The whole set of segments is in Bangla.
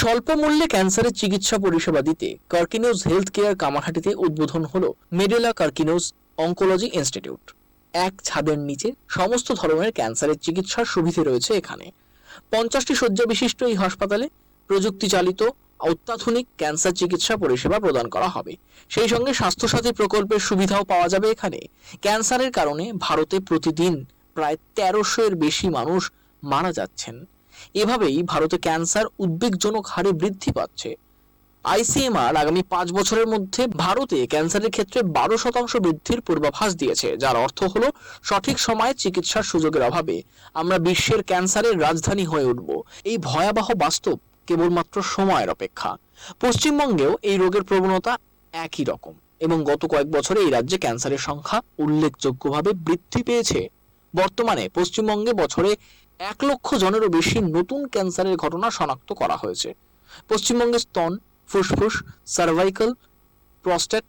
স্বল্প মূল্যে ক্যান্সারের চিকিৎসা পরিষেবা দিতে কার্কিনোজ হেলথ কেয়ার কামারহাটিতে উদ্বোধন হল মেডেলা কার্কিনোজ অঙ্কোলজি ইনস্টিটিউট। এক ছাদের নিচে সমস্ত ধরনের ক্যান্সারের চিকিৎসার সুবিধে রয়েছে এখানে। পঞ্চাশটি শয্যা বিশিষ্ট এই হাসপাতালে প্রযুক্তি চালিত অত্যাধুনিক ক্যান্সার চিকিৎসা পরিষেবা প্রদান করা হবে। সেই সঙ্গে স্বাস্থ্যসাথী প্রকল্পের সুবিধাও পাওয়া যাবে এখানে। ক্যান্সারের কারণে ভারতে প্রতিদিন প্রায় তেরোশো এর বেশি মানুষ মারা যাচ্ছেন। এভাবেই ভারতে ক্যান্সার উদ্বেগজনক হারে বৃদ্ধি পাচ্ছে। আইসিএমআর আগামী পাঁচ বছরের মধ্যে ভারতে ক্যান্সারের ক্ষেত্রে বারো শতাংশ বৃদ্ধির পূর্বাভাস দিয়েছে, যার অর্থ হলো সঠিক সময়ে চিকিৎসার সুযোগের অভাবে আমরা বিশ্বের ক্যান্সারের রাজধানী হয়ে উঠব। এই ভয়াবহ বাস্তব কেবলমাত্র সময়ের অপেক্ষা। পশ্চিমবঙ্গেও এই রোগের প্রবণতা একই রকম এবং গত কয়েক বছরে এই রাজ্যে ক্যান্সারের সংখ্যা উল্লেখযোগ্যভাবে বৃদ্ধি পেয়েছে। বর্তমানে পশ্চিমবঙ্গে বছরে এক লক্ষ জনেরও বেশি নতুন ক্যান্সারের ঘটনা শনাক্ত করা হয়েছে। পশ্চিমবঙ্গে স্তন, ফুসফুস সার্ভাইকাল প্রস্টেট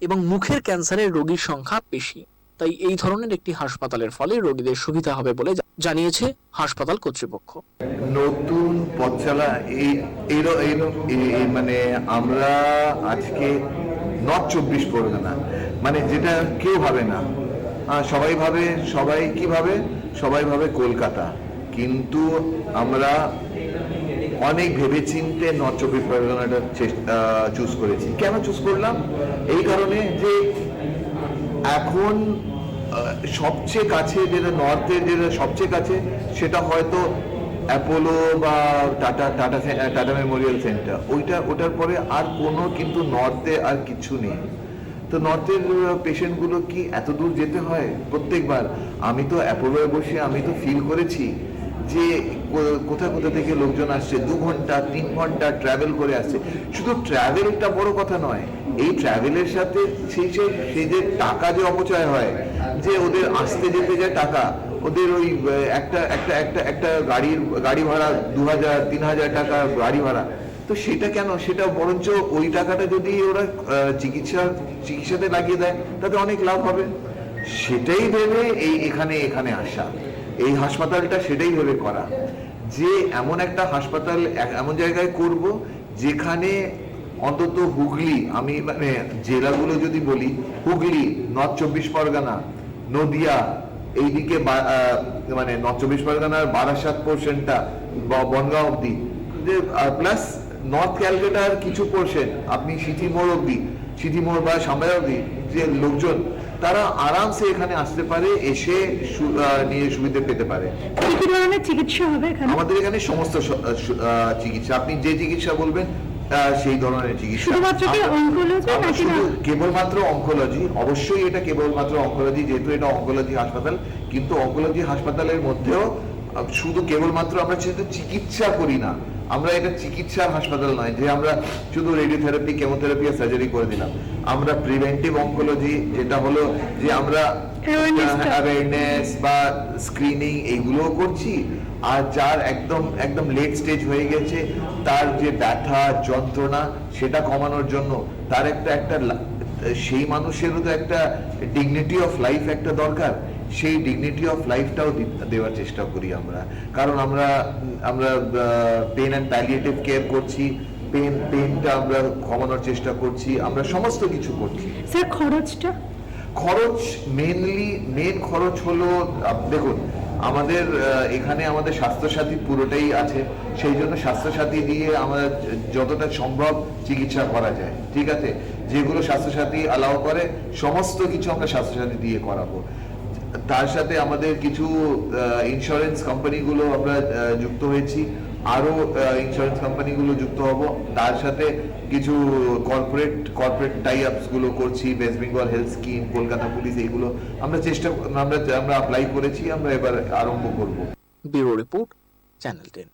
এবং মুখের ক্যান্সারের রোগীর সংখ্যা বেশি। তাই এই ধরনের একটি হাসপাতালের ফলে রোগীদের সুবিধা হবে বলে জানিয়েছে হাসপাতাল কর্তৃপক্ষ। নতুন পথচালা এই মানে আমরা আজকে নর্থ চব্বিশ পরগনা। মানে যেটা কেউ ভাবে না। সবাই ভাবে, সবাই কি ভাবে? সবাই ভাবে কলকাতা। কিন্তু আমরা অনেক ভেবেচিন্তে নর্থ চব্বিশ পরগনাটা চুজ করেছি। কেন চুজ করলাম? এই কারণে যে এখন সবচেয়ে কাছে যেটা নর্থের যেটা সবচেয়ে কাছে, সেটা হয়তো অ্যাপোলো বা Tata Tata Tata memorial centre ওইটা, ওটার পরে আর কোনো কিন্তু নর্থে আর কিছু নেই। তো নর্থের পেশেন্টগুলো কি এত দূর যেতে হয়? প্রত্যেকবার। আমি তো অ্যাপোলোয় বসে, আমি তো ফিল করেছি যে কোথা কোথা থেকে লোকজন আসছে, দু ঘণ্টা, তিন ঘণ্টা ট্রাভেল করে আসছে। শুধু ট্রাভেলটা বড় কথা নয়, এই ট্রাভেলের সাথে সেই সেই সেই যে টাকা যে অপচয় হয়, যে ওদের আসতে যেতে যে টাকা, ওদের ওই একটা একটা একটা একটা গাড়ির, গাড়ি ভাড়া দু হাজার, তিন হাজার টাকা গাড়ি ভাড়া তো সেটা কেন? সেটা বরঞ্চ ওই টাকাটা যদি ওরা চিকিৎসা, চিকিৎসাতে লাগিয়ে দেয়, তাতে অনেক লাভ হবে। সেটাই ভেবে এই এখানে এখানে আসা। এই হাসপাতালটা সেটাই ভেবে করা। যে এমন একটা হাসপাতাল এমন জায়গায় করব যেখানে অন্তত হুগলি, আমি মানে জেলাগুলো যদি বলি, হুগলি, নর্থ চব্বিশ পরগনা, নদিয়া, এইদিকে মানে নর্থ চব্বিশ পরগনার বারাসাত পোর্শনটা বনগাঁও অব্দি প্লাস নর্থ ক্যালকাটার কিছু পোর্শন আপনি সিটি মোড় অব্দি সিটি মোড় বা সামনে অব্দি যে লোকজন তারা আরামসে এখানে আসতে পারে এসে নিয়ে সুবিধা পেতে পারে। কি ধরনের চিকিৎসা হবে এখানে? আমাদের এখানে সমস্ত চিকিৎসা। আপনি যে চিকিৎসা বলবেন সেই ধরনের চিকিৎসা। কেবলমাত্র অঙ্কোলজি অবশ্যই এটা কেবলমাত্র অঙ্কোলজি যেহেতু এটা অঙ্কোলজি হাসপাতাল কিন্তু অঙ্কোলজি হাসপাতালের মধ্যেও শুধু কেবলমাত্র আমরা শুধু চিকিৎসা করি না আমরা এটা চিকিৎসার হাসপাতাল নয় যে আমরা শুধু রেডিওথেরাপি কেমোথেরাপি আর সার্জারি করে দিলাম। আমরা প্রিভেন্টিভ অঙ্কোলজি যেটা হলো যে আমরা অ্যাওয়ারনেস বা স্ক্রিনিং এইগুলোও করছি আর যার একদম একদম লেট স্টেজ হয়ে গেছে তার যে ব্যথা যন্ত্রণা সেটা কমানোর জন্য তার একটা একটা সেই মানুষেরও তো একটা ডিগনিটি অফ লাইফ একটা দরকার। সেই ডিগনিটি অফ লাইফটাও দেওয়ার চেষ্টা করি আমরা। কারণ আমরা আমরা পেন অ্যান্ড প্যালিয়েটিভ কেয়ার করছি পেন পেনটা আমরা কমানোর চেষ্টা করছি আমরা সমস্ত কিছু করছি। স্যার খরচটা? খরচ মেনলি মেন খরচ হলো দেখুন আমাদের এখানে আমাদের স্বাস্থ্যসাথী পুরোটাই আছে সেই জন্য স্বাস্থ্যসাথী দিয়ে আমরা যতটা সম্ভব চিকিৎসা করা যায় ঠিক আছে? যেগুলো স্বাস্থ্যসাথী অ্যালাউ করে সমস্ত কিছু আমরা স্বাস্থ্যসাথী দিয়ে করাবো। তার সাথে আমাদের কিছু ইন্স্যুরেন্স কোম্পানিগুলো আমরা যুক্ত হয়েছি। আরও ইন্স্যুরেন্স কোম্পানিগুলো যুক্ত হব। তার সাথে কিছু কর্পোরেট কর্পোরেট টাই আপসগুলো করছি West Bengal health scheme Kolkata police এইগুলো। আমরা চেষ্টা, আমরা আমরা অ্যাপ্লাই করেছি, আমরা এবার আরম্ভ করব। Bureau report, channel ten.